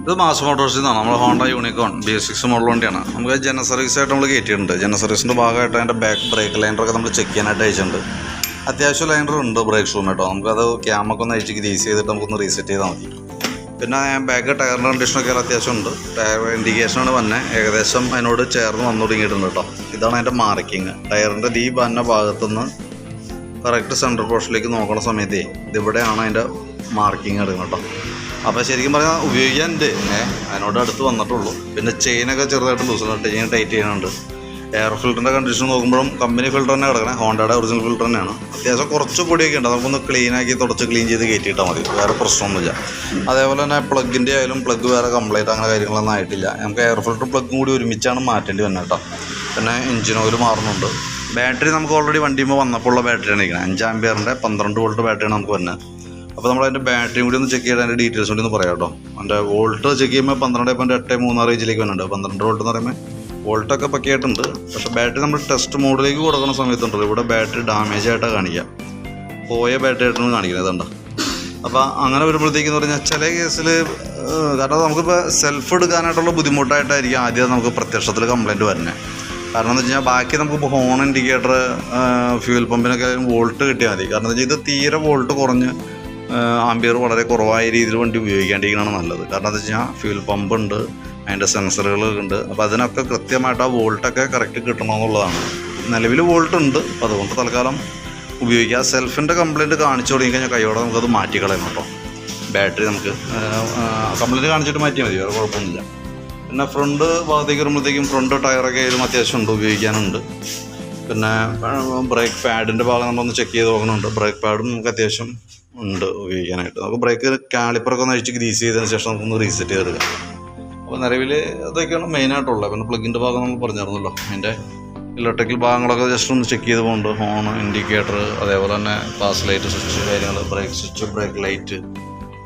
ഇത് മാസ് മോട്ടോഴ്സിൽ നിന്നാണ് നമ്മൾ Honda Unicorn B six model വണ്ടിയാണ്. നമുക്ക് ജന സർവീസായിട്ട് നമ്മൾ കയറ്റിയിട്ടുണ്ട് ജന സർവീസിന്റെ ഭാഗമായിട്ട് അതിന്റെ ബാക്ക് ബ്രേക്ക് ലൈനറൊക്കെ നമ്മൾ ചെക്ക് ചെയ്യാനായിട്ട് അയച്ചിട്ടുണ്ട്. അത്യാവശ്യം ലൈനർ ഉണ്ട് ബ്രേക്ക് ഷൂം കേട്ടോ നമുക്കത് ക്യാമൊക്കെ ഒന്ന് അഴിച്ച് ഗ്രീസ് ചെയ്തിട്ട് നമുക്കൊന്ന് റീസെറ്റ് ചെയ്താൽ മതി. പിന്നെ ബാക്ക് ടയറിന്റെ കണ്ടീഷനൊക്കെ അത്യാവശ്യം ഉണ്ട്. ടയർ ഇൻഡിക്കേഷനാണ് വന്നെ. ഏകദേശം അതിനോട് ചേർന്ന് വന്നു തുടങ്ങിയിട്ടുണ്ട് കേട്ടോ. ഇതാണ് അതിന്റെ മാർക്കിങ് ടയറിന്റെ ഈ വന്ന ഭാഗത്തുനിന്ന് കറക്റ്റ് സെൻട്രൽ പോർഷനിലേക്ക് നോക്കണ സമയത്തേ ഇതിവിടെയാണ് അതിന്റെ മാർക്കിങ് എടുക്കുന്നത് കേട്ടോ. അപ്പോൾ ശരിക്കും പറഞ്ഞാൽ ഉപയോഗിക്കാനുണ്ട്. ഏഹ് അതിനോട് അടുത്ത് വന്നിട്ടുള്ളൂ. പിന്നെ ചെയിനൊക്കെ ചെറുതായിട്ട് ലൂസ് ചെയിൻ ടൈറ്റ് ചെയ്യാനുണ്ട്. എയർ ഫിൽറ്ററിന്റെ കണ്ടീഷൻ നോക്കുമ്പോഴും കമ്പനി ഫിൽറ്റർ തന്നെ കിടക്കണേ. ഹോണ്ടയുടെ ഒറിജിനൽ ഫിൽറ്റർ തന്നെയാണ്. അത്യാവശ്യം കുറച്ച് പൊടിയൊക്കെ ഉണ്ട്. നമുക്കൊന്ന് ക്ലീൻ ആക്കി തുടച്ച് ക്ലീൻ ചെയ്ത് കയറ്റിയിട്ടാൽ മതി. വേറെ പ്രശ്നമൊന്നുമില്ല. അതേപോലെ തന്നെ പ്ലഗിന്റെ ആയാലും പ്ലഗ് വേറെ കംപ്ലൈന്റ് അങ്ങനെ കാര്യങ്ങളൊന്നും ആയിട്ടില്ല. നമുക്ക് എയർ ഫിൽറ്റർ പ്ലഗും കൂടി ഒരുമിച്ചാണ് മാറ്റേണ്ടി വന്നത് കേട്ടോ. പിന്നെ എഞ്ചിൻ ഓയിൽ മാറുന്നുണ്ട്. ബാറ്ററി നമുക്ക് ഓൾറെഡി വണ്ടിയുമ്പോൾ വന്നപ്പോൾ ഉള്ള ബാറ്ററിയാണ് ഇരിക്കുന്നത് അഞ്ച് ആംബിയറിന്റെ പന്ത്രണ്ട് വോൾട്ട് ബാറ്ററിയാണ് നമുക്ക് വരുന്നത്. അപ്പോൾ നമ്മൾ അതിന്റെ ബാറ്ററിയും കൂടി ഒന്ന് ചെക്ക് ചെയ്ത് അതിന്റെ ഡീറ്റെയിൽസ് കൂടി ഒന്ന് പറയാം കേട്ടോ. അതിന്റെ വോൾട്ട് ചെക്ക് ചെയ്യുമ്പോൾ പന്ത്രണ്ട് പോയിന്റ് എട്ട് മൂന്നാറ് റേഞ്ചിലേക്ക് വരുന്നുണ്ട് പന്ത്രണ്ട് വോൾട്ട് എന്ന് പറയുമ്പോൾ വോൾട്ടൊക്കെ പക്കയായിട്ടുണ്ട്. പക്ഷേ ബാറ്ററി നമ്മൾ ടെസ്റ്റ് മോഡിലേക്ക് കൊടുക്കുന്ന സമയത്തുണ്ടല്ലോ ഇവിടെ ബാറ്ററി ഡാമേജ് ആയിട്ടാണ് കാണിക്കുക. പോയ ബാറ്ററി ആയിട്ടാണ് കാണിക്കുന്നത് ഇതുണ്ടോ അപ്പോൾ അങ്ങനെ വരുമ്പോഴത്തേക്കെന്ന് പറഞ്ഞാൽ ചില കേസിൽ കാരണം നമുക്കിപ്പോൾ സെൽഫ് എടുക്കാനായിട്ടുള്ള ബുദ്ധിമുട്ടായിട്ടായിരിക്കും ആദ്യം നമുക്ക് പ്രത്യക്ഷത്തിൽ കംപ്ലൈന്റ് വരുന്നത് കാരണം എന്ന് വെച്ച് കഴിഞ്ഞാൽ ബാക്കി നമുക്ക് ഹോൺ ഇൻഡിക്കേറ്റർ ഫ്യൂൽ പമ്പിനൊക്കെ വോൾട്ട് കിട്ടിയാൽ മതി. കാരണം എന്ന് വെച്ചാൽ ഇത് തീരെ വോൾട്ട് കുറഞ്ഞ് ആംബിയർ വളരെ കുറവായ രീതിയിൽ വണ്ടി ഉപയോഗിക്കാണ്ടിരിക്കുന്നതാണ് നല്ലത്. കാരണം എന്താ വെച്ച് കഴിഞ്ഞാൽ ഫ്യൂൽ പമ്പ് ഉണ്ട് അതിന്റെ സെൻസറുകൾ ഉണ്ട്. അപ്പോൾ അതിനൊക്കെ കൃത്യമായിട്ട് ആ വോൾട്ടൊക്കെ കറക്റ്റ് കിട്ടണമെന്നുള്ളതാണ്. നിലവിൽ വോൾട്ട് ഉണ്ട് അപ്പോൾ അതുകൊണ്ട് തൽക്കാലം ഉപയോഗിക്കുക സെൽഫിന്റെ കംപ്ലയിന്റ് കാണിച്ചു തുടങ്ങി കഴിഞ്ഞാൽ കൈയോടെ നമുക്കത് മാറ്റിക്കളയണം കേട്ടോ. ബാറ്ററി നമുക്ക് കംപ്ലയിന്റ് കാണിച്ചിട്ട് മാറ്റിയാൽ മതി വേറെ കുഴപ്പമൊന്നുമില്ല. പിന്നെ ഫ്രണ്ട് ഭാഗത്തേക്ക് വരുമ്പോഴത്തേക്കും ഫ്രണ്ട് ടയറൊക്കെ ആയാലും അത്യാവശ്യം ഉണ്ട് ഉപയോഗിക്കാനുണ്ട്. പിന്നെ ബ്രേക്ക് പാഡിന്റെ ഭാഗം നമ്മളൊന്ന് ചെക്ക് ചെയ്ത് നോക്കണുണ്ട്. ബ്രേക്ക് പാഡും നമുക്ക് അത്യാവശ്യം ഉണ്ട് ഉപയോഗിക്കാനായിട്ട്. നമുക്ക് ബ്രേക്ക് കാളിപ്പറൊക്കെ ഒന്ന് അഴിച്ച് ഗ്രീസ് ചെയ്തതിന് ശേഷം നമുക്കൊന്ന് റീസെറ്റ് ചെയ്തെടുക്കാം അപ്പോൾ നിലവിൽ അതൊക്കെയാണ് മെയിനായിട്ടുള്ളത് പിന്നെ പ്ലഗിന്റെ ഭാഗം നമ്മൾ പറഞ്ഞിരുന്നല്ലോ അതിന്റെ ഇലക്ട്രിക്കൽ ഭാഗങ്ങളൊക്കെ ജസ്റ്റ് ഒന്ന് ചെക്ക് ചെയ്ത് പോകുന്നുണ്ട് ഹോൺ ഇൻഡിക്കേറ്റർ അതേപോലെ തന്നെ പാസ് ലൈറ്റ് സ്വിച്ച് കാര്യങ്ങൾ brake switch brake light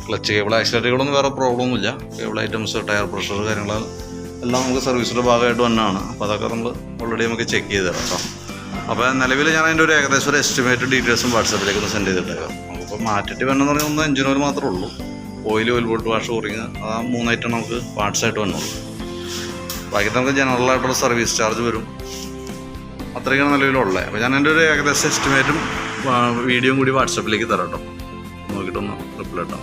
clutch cable ആക്സിലേറ്ററുകളൊന്നും വേറെ പ്രോബ്ലം ഒന്നുമില്ല. കേബിൾ ഐറ്റംസ് ടയർ പ്രഷർ കാര്യങ്ങൾ എല്ലാം നമുക്ക് സർവീസിന്റെ ഭാഗമായിട്ട് തന്നെയാണ് അപ്പോൾ അതൊക്കെ നമ്മൾ ഓൾറെഡി നമുക്ക് ചെക്ക് ചെയ്ത് തരാം കേട്ടോ. അപ്പോൾ നിലവിൽ ഞാൻ അതിന്റെ ഒരു ഏകദേശം ഒരു എസ്റ്റിമേറ്റ് ഡീറ്റെയിൽസും വാട്സാപ്പിലേക്ക് ഒന്ന് സെൻഡ് ചെയ്തിട്ടേക്കാം. നമുക്കിപ്പോൾ മാറ്റിട്ട് വേണമെന്ന് പറഞ്ഞാൽ ഒന്ന് ഓയിൽ മാത്രമേ ഉള്ളൂ. Oil oil bolt wash O ring ആ മൂന്നായിട്ട് നമുക്ക് പാർട്സ് ആയിട്ട് വന്നുള്ളൂ ബാക്കി നമുക്ക് ജനറൽ ആയിട്ടുള്ള സർവീസ് ചാർജ് വരും. അത്രയ്ക്കാണ് നിലവിലുള്ളത് അപ്പോൾ ഞാൻ എന്റെ ഒരു ഏകദേശം എസ്റ്റിമേറ്റും വീഡിയോയും കൂടി വാട്സാപ്പിലേക്ക് തരാം കേട്ടോ നോക്കിയിട്ടൊന്ന് റിപ്ലൈ ഇട്ടാൽ